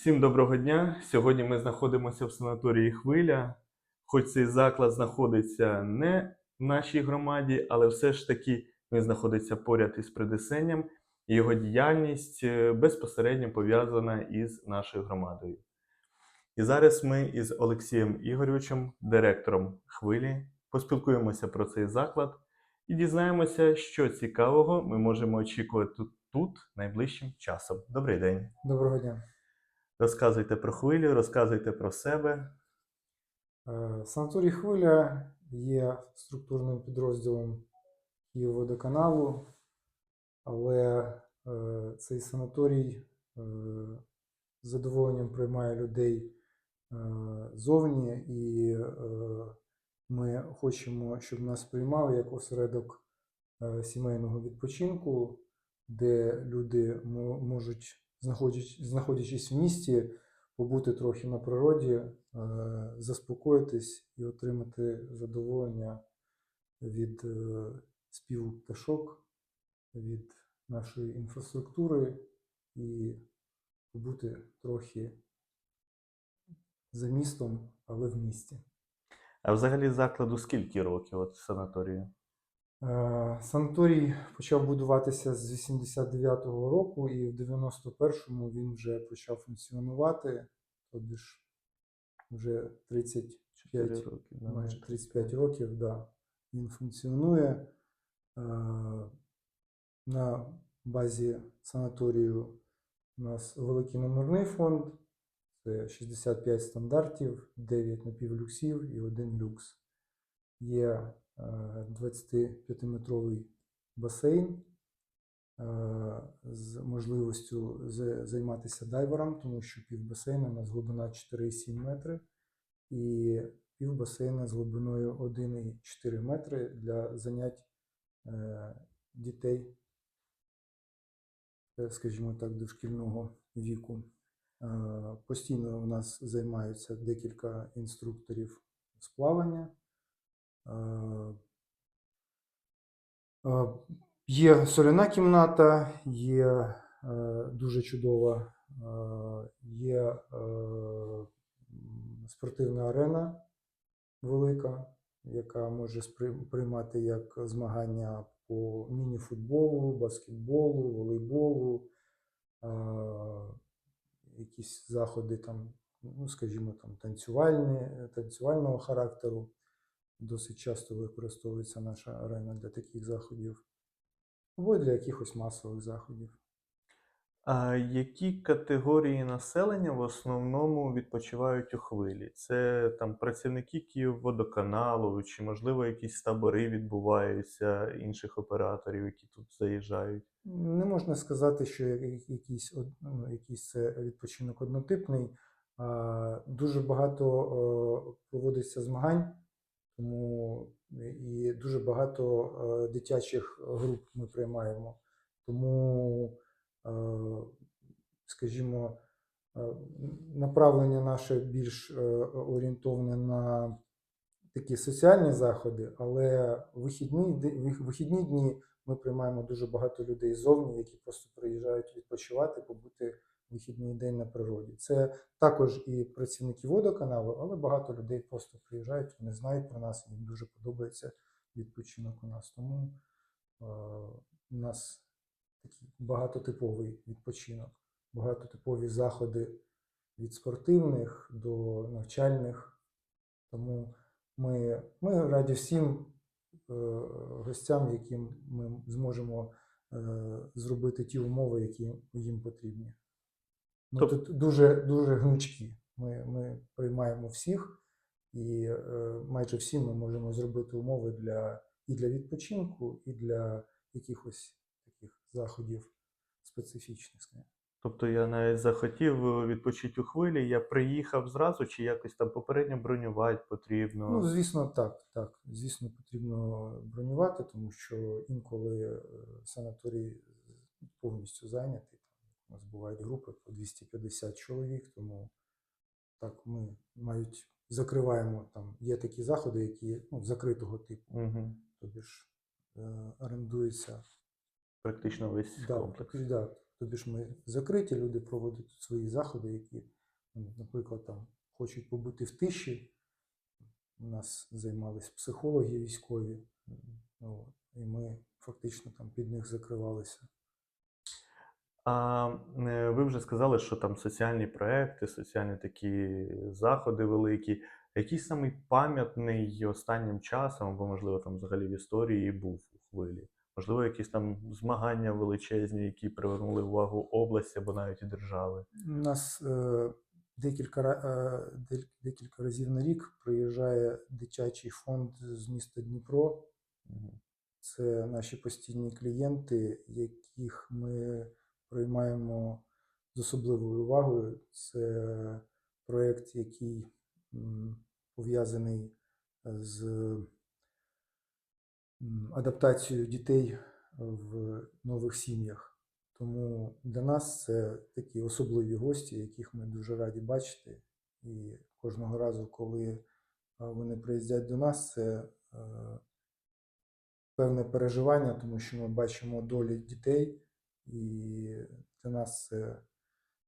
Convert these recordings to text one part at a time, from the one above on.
Всім доброго дня. Сьогодні ми знаходимося в санаторії Хвиля. Хоч цей заклад знаходиться не в нашій громаді, але все ж таки він знаходиться поряд із Придесенням, його діяльність е, безпосередньо пов'язана із нашою громадою. І зараз ми із Олексієм Ігоровичем, директором хвилі, поспілкуємося про цей заклад і дізнаємося, що цікавого ми можемо очікувати тут найближчим часом. Добрий день. Доброго дня. Розказуйте про хвилю, розказуйте про себе. Е, Санаторій Хвиля є структурним підрозділом Київводоканалу, але е, цей санаторій е, з задоволенням приймає людей зовні, і ми хочемо, щоб нас приймали як осередок сімейного відпочинку, де люди можуть, знаходячись, в місті, побути трохи на природі, е, заспокоїтись і отримати задоволення від е, співу пташок, від нашої інфраструктури і побути трохи за містом, але в місті. А взагалі закладу скільки років от санаторію? Е, Санаторій почав будуватися з 89-го року, і в 91-му він вже почав функціонувати, тобі ж вже 35 Чотири роки. да. майже 35 років, да, він функціонує. Е, На базі санаторію у нас великий номерний фонд. Це 65 стандартів, 9 напівлюксів і 1 люкс. Є 25-метровий басейн е, з можливістю займатися дайвером, тому що півбасейна у нас глибина 4,7 метри і півбасейна з глибиною 1,4 метри для занять е, дітей, е, скажімо так, дошкільного віку. Е, Постійно у нас займаються декілька інструкторів з плавання. Е, е, Є соляна кімната, є е, дуже чудова, е, є е, спортивна арена велика, яка може приймати як змагання по міні-футболу, баскетболу, волейболу, е, якісь заходи там, ну, скажімо, там танцювальні, танцювального характеру. Досить часто використовується наша арена для таких заходів, або для якихось масових заходів. А які категорії населення в основному відпочивають у хвилі? Це там працівники Київводоканалу, чи можливо якісь табори відбуваються інших операторів, які тут заїжджають? Не можна сказати, що якийсь, ну, якийсь це відпочинок однотипний. Дуже багато проводиться змагань, тому і дуже багато е, дитячих груп ми приймаємо. Тому, е, скажімо, е, направлення наше більш е, орієнтоване на такі соціальні заходи, але вихідні, вихідні дні ми приймаємо дуже багато людей ззовні, які просто приїжджають відпочивати, побути вихідний день на природі. Це також і працівники водоканалу, але багато людей просто приїжджають, вони знають про нас, їм дуже подобається відпочинок у нас. Тому е, у нас такий багатотиповий відпочинок, багатотипові заходи від спортивних до навчальних. Тому ми, ми раді всім е, гостям, яким ми зможемо е, зробити ті умови, які їм потрібні. Ми Тоб- тут дуже, дуже гнучкі. Ми, ми приймаємо всіх, і е, майже всі ми можемо зробити умови для, і для відпочинку, і для якихось таких заходів специфічних. Тобто я навіть захотів відпочити у хвилі, я приїхав зразу, чи якось там попередньо бронювати потрібно. Ну, звісно, так, так. Звісно, потрібно бронювати, тому що інколи е, санаторій повністю зайнятий. У нас бувають групи по 250 чоловік, тому так ми навіть закриваємо там. Є такі заходи, які ну, закритого типу, Угу. тобі ж е, орендується Практично весь да, комплекс. да, тобі ж ми закриті, люди проводять свої заходи, які, ну, наприклад, там хочуть побути в тиші. У нас займались психологи військові, ну, от, і ми фактично там під них закривалися. А е, ви вже сказали, що там соціальні проекти, соціальні такі заходи великі. Який самий пам'ятний останнім часом, або, можливо, там взагалі в історії був у хвилі? Можливо, якісь там змагання величезні, які привернули увагу області або навіть і держави. У нас е, декілька, е, декілька разів на рік приїжджає дитячий фонд з міста Дніпро. Це наші постійні клієнти, яких ми приймаємо з особливою увагою. Це проєкт, який пов'язаний з адаптацією дітей в нових сім'ях. Тому для нас це такі особливі гості, яких ми дуже раді бачити. І кожного разу, коли е, вони приїздять до нас, це е, певне переживання, тому що ми бачимо долі дітей, і для нас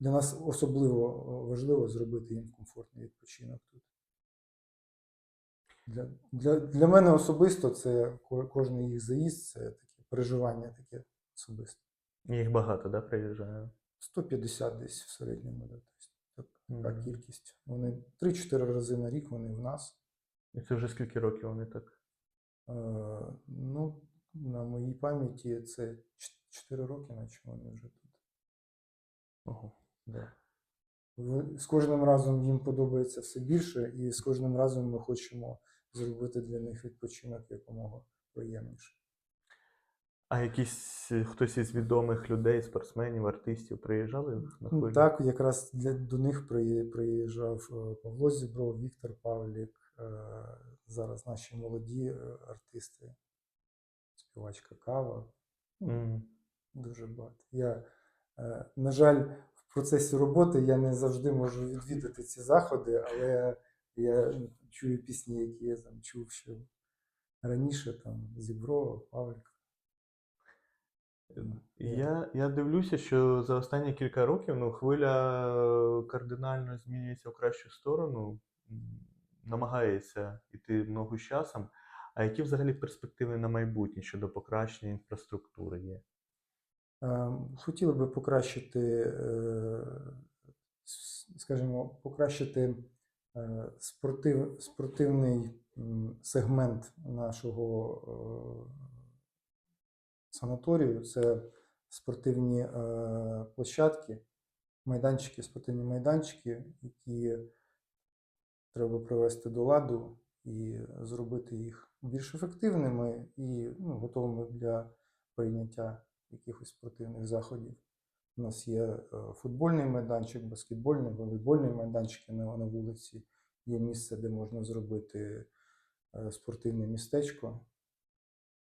для нас особливо важливо зробити їм комфортний відпочинок тут. Для, для, для мене особисто це кожен їх заїзд, це таке переживання таке особисте. Їх багато, да, приїжджає? 150 десь в середньому, да, тобто така кількість. Вони 3-4 рази на рік вони в нас. І це вже скільки років вони так? Е, ну, на моїй пам'яті це 4 роки, наче вони вже тут. Ого. Да. З кожним разом їм подобається все більше, і з кожним разом ми хочемо зробити для них відпочинок якомога приємніше. А якісь е, хтось із відомих людей, спортсменів, артистів приїжджали на Ну. Так, якраз для, до них приїжджав е, Павло Зібров, Віктор Павлік, е, зараз наші молоді артисти, співачка Кава. Мгм. Дуже багато. Я, е, на жаль, в процесі роботи я не завжди можу відвідати ці заходи, але я чую пісні, які я там чув ще раніше, там Зіброва, Павлік. Я, я дивлюся, що за останні кілька років ну, хвиля е, кардинально змінюється в кращу сторону, намагається йти з часом. А які взагалі перспективи на майбутнє щодо покращення інфраструктури є? Е, Хотіли би покращити, е, скажімо, покращити е, спортив, спортивний сегмент нашого е, санаторію. Це спортивні площадки, майданчики, спортивні майданчики, які треба привести до ладу і зробити їх більш ефективними і ну, готовими для прийняття якихось спортивних заходів. У нас є е, футбольний майданчик, баскетбольний, волейбольний майданчики на, вулиці. Є місце, де можна зробити е, спортивне містечко.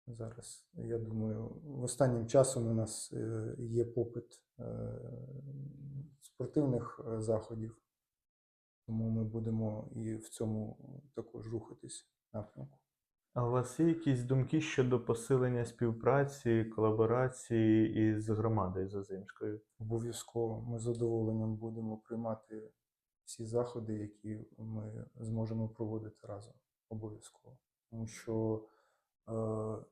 Зараз, я думаю, в останнім часом у нас е, є попит спортивних заходів, тому ми будемо і в цьому також рухатись у вас є якісь думки щодо посилення співпраці, колаборації із громадою Зазимською? Обов'язково ми з задоволенням будемо приймати всі заходи, які ми зможемо проводити разом. Обов'язково. Тому що е,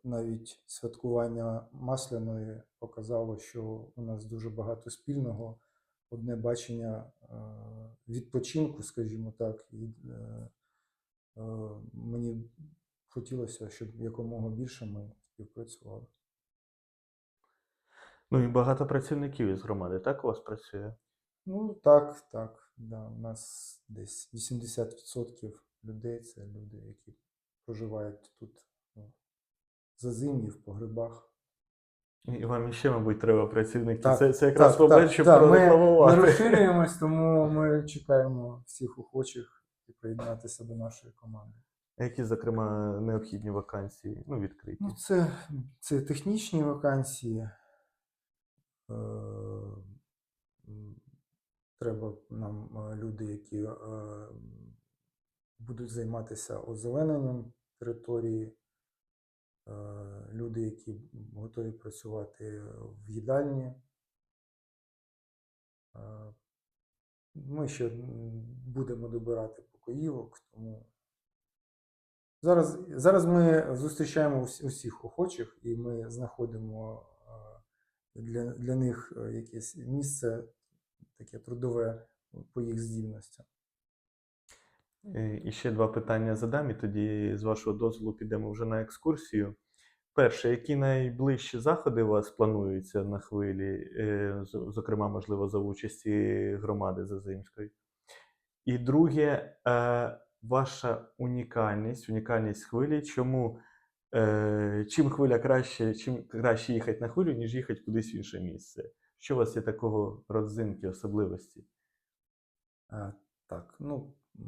навіть святкування масляної показало, що у нас дуже багато спільного, одне бачення е, відпочинку, скажімо так. І, е, е, мені хотілося, щоб якомога більше ми співпрацювали. Ну і багато працівників із громади, так у вас працює? Ну, так, так. Да. У нас десь 80% людей це люди, які проживають тут ну, за зимі, в погребах. І вам іще, мабуть, треба працівників. Так, це, це якраз Так, так, щоб так, ми, ми розширюємось, тому ми чекаємо всіх охочих і приєднатися до нашої команди. Які, зокрема, необхідні вакансії, ну, відкриті? Ну, це, це технічні вакансії. Е, Треба нам е, люди, які е, будуть займатися озелененням території, люди, які готові працювати в їдальні, Ми ще будемо добирати покоївок, тому зараз, зараз ми зустрічаємо усіх охочих і ми знаходимо е, для, для них е, якесь місце таке трудове по їх здібностям. Е, І ще два питання задам, і тоді, з вашого дозволу, підемо вже на екскурсію. Перше, які найближчі заходи у вас плануються на хвилі, зокрема, можливо, за участі громади Зазимської? І друге, ваша унікальність, унікальність хвилі. Чому е, чим хвиля краще, чим краще їхати на хвилю, ніж їхати кудись в інше місце? Що у вас є такого родзинки, особливості? А, так, ну е,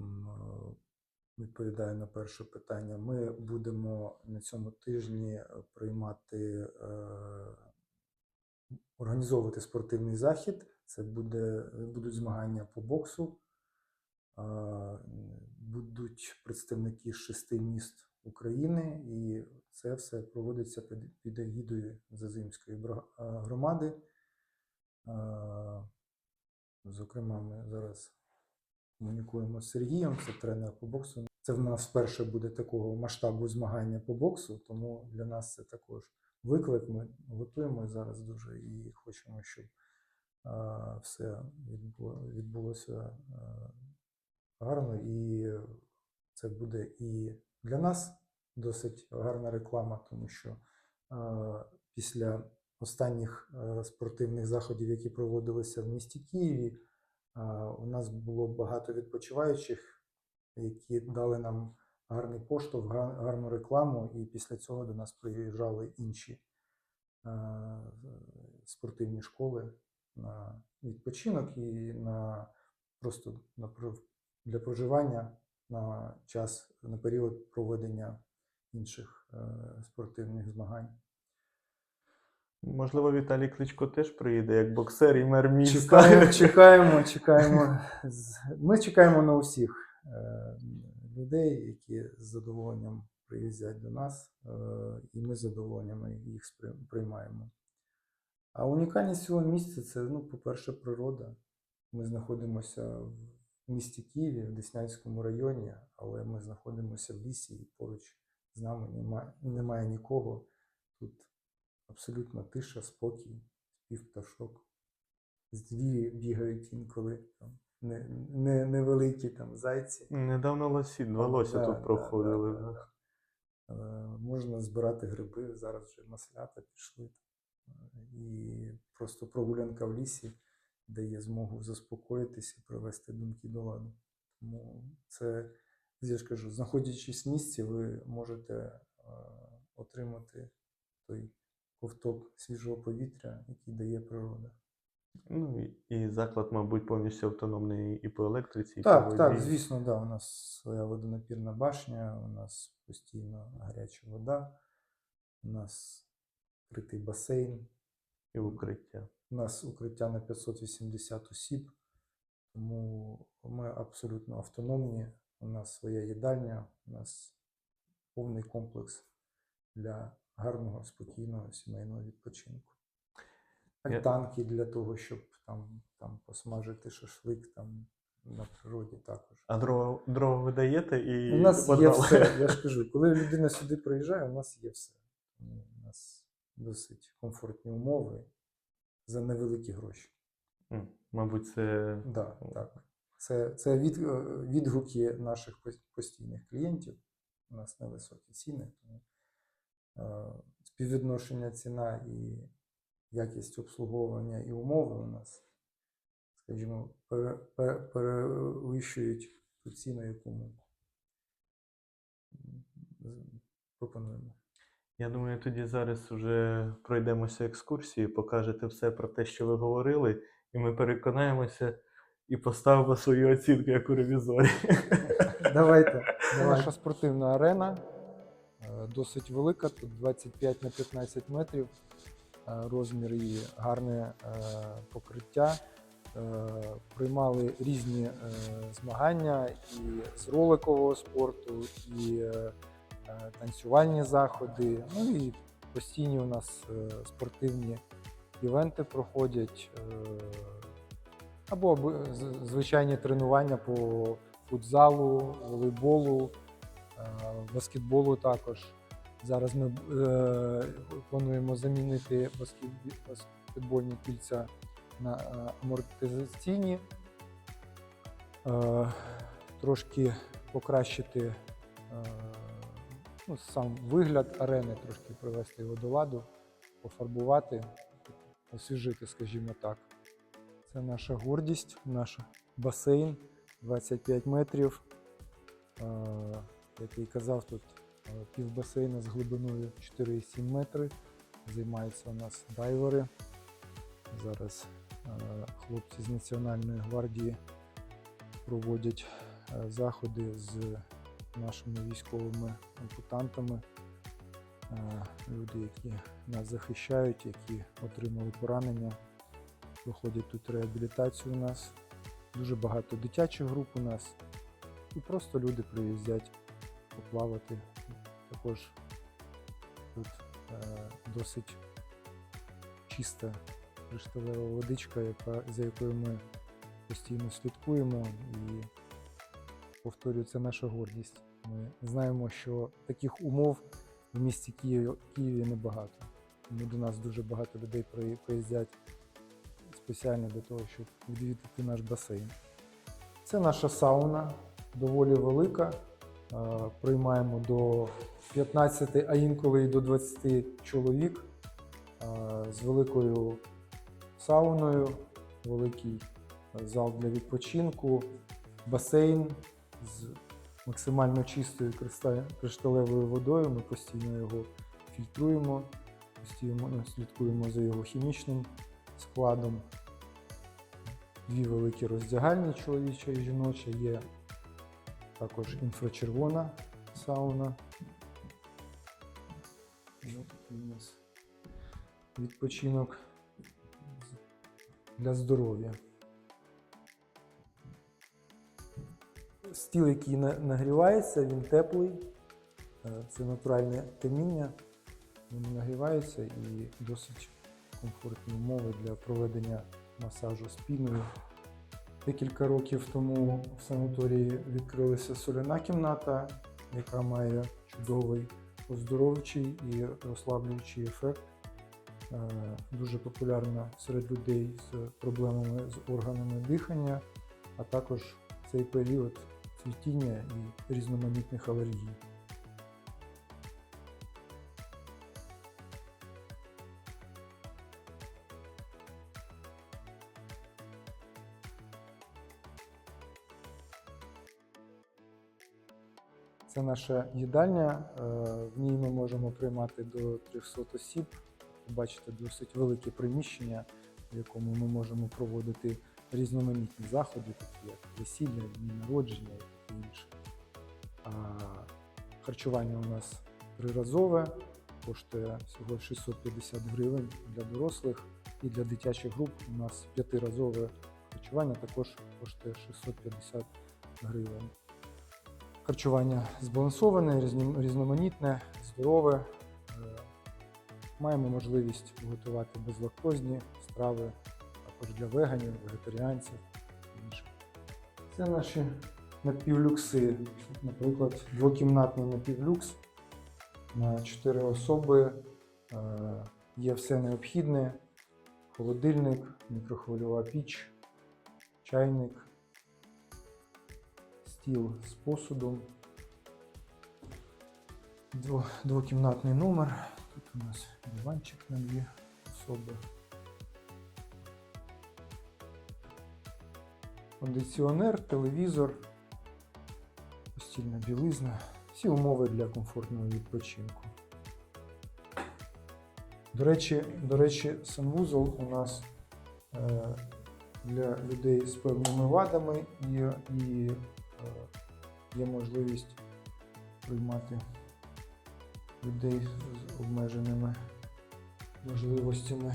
відповідаю на перше питання. Ми будемо на цьому тижні е, приймати, е, організовувати спортивний захід. Це буде, будуть змагання по боксу. Будуть представники шести міст України, і це все проводиться під, егідою Зазимської громади. Зокрема, ми зараз комунікуємо з Сергієм, це тренер по боксу. Це в нас вперше буде такого масштабу змагання по боксу, тому для нас це також виклик. Ми готуємо зараз дуже і хочемо, щоб все відбулося гарно. І це буде і для нас досить гарна реклама, тому що а, після останніх е, спортивних заходів, які проводилися в місті Києві, а, у нас було багато відпочиваючих, які дали нам гарний поштовх, гарну рекламу, і після цього до нас приїжджали інші е, спортивні школи на відпочинок і на просто на для проживання на час на період проведення інших е, спортивних змагань. Можливо, Віталій Кличко теж приїде як боксер і мер міста. Чекаємо, чекаємо, чекаємо. Ми чекаємо на усіх е, людей, які з задоволенням приїздять до нас, е, і ми з задоволенням їх приймаємо. А унікальність цього місця це, ну, по-перше, природа. Ми знаходимося в місті Києві, в Деснянському районі, але ми знаходимося в лісі і поруч з нами немає, немає нікого. Тут абсолютно тиша, спокій, спів пташок звірі бігають інколи там не, не, невеликі там зайці. Недавно лосі, два лося Да, тут да, проходили. да, да. Е, Можна збирати гриби, зараз вже маслята пішли. І просто прогулянка в лісі дає змогу заспокоїтися і привести думки до ладу. Тому це, я ж кажу, знаходячись в місці, ви можете е, отримати той ковток свіжого повітря, який дає природа. Ну і, заклад, мабуть, повністю автономний і по електриці, і по Так, воді. так, звісно, да. У нас своя водонапірна башня, у нас постійно гаряча вода, у нас критий басейн, І укриття. у нас укриття на 580 осіб, тому ми абсолютно автономні. У нас своя їдальня, у нас повний комплекс для гарного, спокійного сімейного відпочинку. Альтанки для того, щоб там, там посмажити шашлик там на природі також. А дрова, дрова ви даєте і У нас є все. Я ж кажу, коли людина сюди приїжджає, у нас є все. Досить комфортні умови за невеликі гроші. Мабуть, це Да, так. Це, це від, е, відгуки наших постійних клієнтів. У нас невисокі ціни, тому е, співвідношення ціна і якість обслуговування і умови у нас, скажімо, пере- пере- перевищують ту ціну, яку ми пропонуємо. Я думаю, тоді зараз вже пройдемося екскурсією, покажете все про те, що ви говорили, і ми переконаємося і поставимо свою оцінку як у ревізорі. Давайте. Наша спортивна арена е, досить велика, тут 25 на 15 метрів. е, Розмір її гарне е, покриття. Приймали різні змагання і з роликового спорту, і танцювальні заходи. Ну і постійні у нас е, спортивні івенти проходять. е, або звичайні тренування по футзалу, волейболу, е, баскетболу також. Зараз ми е, плануємо замінити баскет- баскетбольні кільця на е, амортизаційні, е, трошки покращити е, ну, сам вигляд арени, трошки привести його до ладу, пофарбувати, освіжити, скажімо так. Це наша гордість, наш басейн 25 метрів. Як я казав, тут е, півбасейна з глибиною 4,7 метри. Займаються у нас дайвери. Зараз хлопці з Національної гвардії проводять заходи з нашими військовими ампутантами. Е, Люди, які нас захищають, які отримали поранення, проходять тут реабілітацію у нас. Дуже багато дитячих груп у нас. І просто люди приїздять поплавати. Також тут е, досить чиста кришталева водичка, яка, за якою ми постійно слідкуємо. І повторюю, це наша гордість. Ми знаємо, що таких умов в місті Києві, Києві небагато. Тому до нас дуже багато людей приїздять спеціально для того, щоб відвідати наш басейн. Це наша сауна, доволі велика. Приймаємо до 15, а інколи і до 20 чоловік з великою сауною, великий зал для відпочинку, басейн з максимально чистою кришталевою водою. Ми постійно його фільтруємо, постійно слідкуємо за його хімічним складом. Дві великі роздягальні чоловіча і жіноча. Є також інфрачервона сауна. Такий у нас відпочинок для здоров'я. Стіл, який на- нагрівається, він теплий. Е, Це натуральне каміння. Він нагрівається і досить комфортні умови для проведення масажу спіною. Декілька років тому в санаторії відкрилася соляна кімната, яка має чудовий оздоровчий і розслаблюючий ефект. Е, Дуже популярна серед людей з проблемами з органами дихання, а також цей період цвітіння і різноманітних алергій. Це наша їдальня. е, В ній ми можемо приймати до 300 осіб. Бачите, досить велике приміщення, в якому ми можемо проводити різноманітні заходи, такі як весілля, дні народження харчування у нас триразове, коштує всього 650 гривень для дорослих. І для дитячих груп у нас п'ятиразове харчування також коштує 650 гривень. Харчування збалансоване, різноманітне, здорове. Е, Маємо можливість готувати безлактозні страви, також для веганів, вегетаріанців і інших. Це наші напівлюкси. Наприклад, двокімнатний напівлюкс на 4 особи. Е, Є все необхідне: холодильник, мікрохвильова піч, чайник, стіл з посудом. Двокімнатний номер. Тут у нас диванчик на дві особи. Кондиціонер, телевізор, постільна білизна. Всі умови для комфортного відпочинку. До речі, до речі, санвузол у нас е, для людей з певними вадами і, і е, є можливість приймати людей з обмеженими можливостями.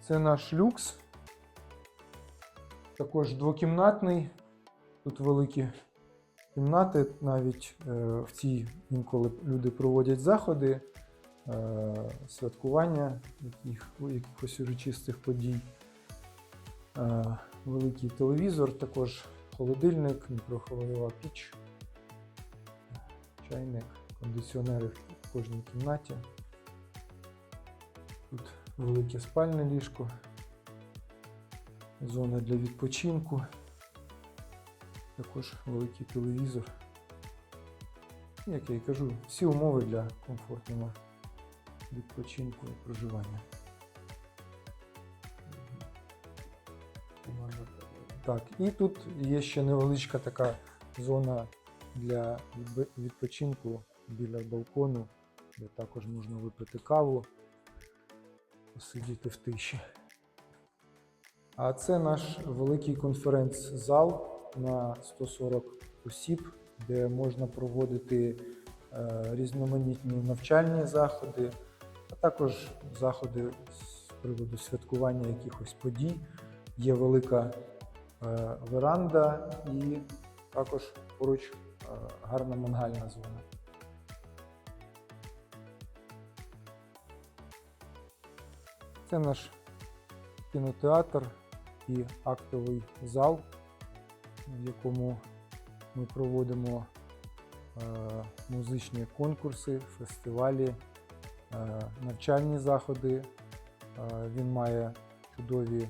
Це наш люкс. Також двокімнатний. Тут великі кімнати, навіть е, в цій інколи люди проводять заходи. е, святкування, яких, якихось урочистих подій. Е, великий телевізор, також холодильник, мікрохвильова піч, чайник, кондиціонери в кожній кімнаті. Тут велике спальне ліжко, зона для відпочинку, також великий телевізор. Як я і кажу, всі умови для комфортного відпочинку і проживання. Так, і тут є ще невеличка така зона для відпочинку біля балкону, де також можна випити каву, посидіти в тиші. А це наш великий конференц-зал на 140 осіб, де можна проводити е, різноманітні навчальні заходи, а також заходи з приводу святкування якихось подій. Є велика е, веранда і також поруч е, гарна мангальна зона. Це наш кінотеатр і актовий зал, в якому ми проводимо е, музичні конкурси, фестивалі, е, навчальні заходи. Е, Він має чудові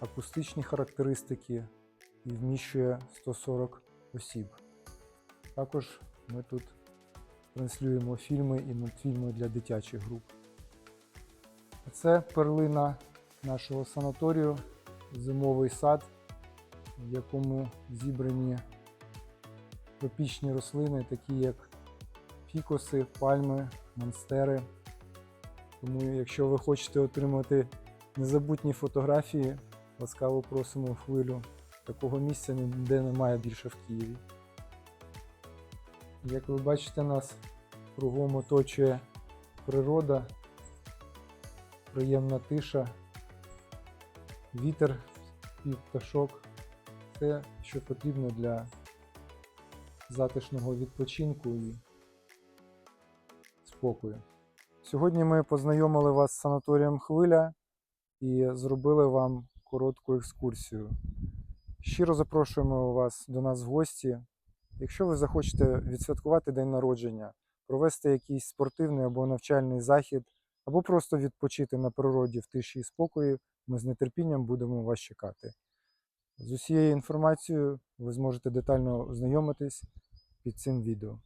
акустичні характеристики і вміщує 140 осіб. Також ми тут транслюємо фільми і мультфільми для дитячих груп. Це перлина нашого санаторію, зимовий сад, в якому зібрані тропічні рослини, такі як фікуси, пальми, монстери. Тому, якщо ви хочете отримати незабутні фотографії, ласкаво просимо в хвилю. Такого місця ніде немає більше в Києві. Як ви бачите, нас кругом оточує природа, приємна тиша, вітер, спів пташок. Все, що потрібно для затишного відпочинку і спокою. Сьогодні ми познайомили вас з санаторієм Хвиля і зробили вам коротку екскурсію. Щиро запрошуємо вас до нас в гості. Якщо ви захочете відсвяткувати день народження, провести якийсь спортивний або навчальний захід, або просто відпочити на природі в тиші і спокої, ми з нетерпінням будемо вас чекати. З усією інформацією ви зможете детально ознайомитись під цим відео.